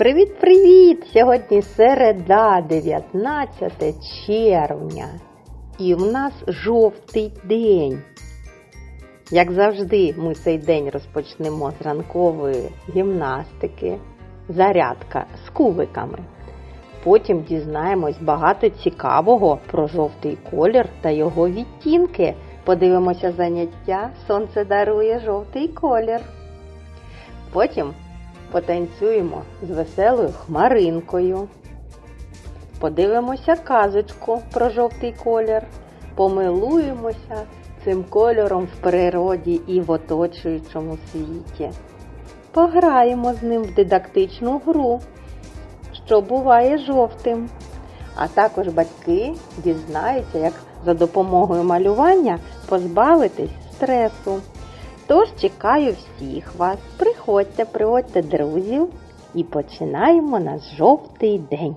Привіт-привіт! Сьогодні середа, 19 червня. І в нас жовтий день. Як завжди, ми цей день розпочнемо з ранкової гімнастики, зарядка з кубиками. Потім дізнаємось багато цікавого про жовтий колір та його відтінки. Подивимося заняття Сонце дарує жовтий колір. Потім потанцюємо з веселою хмаринкою. Подивимося казочку про жовтий колір. Помилуємося цим кольором в природі і в оточуючому світі. Пограємо з ним в дидактичну гру, що буває жовтим. А також батьки дізнаються, як за допомогою малювання позбавитись стресу. Тож чекаю всіх вас. Приходьте, приводьте друзів і починаємо наш жовтий день.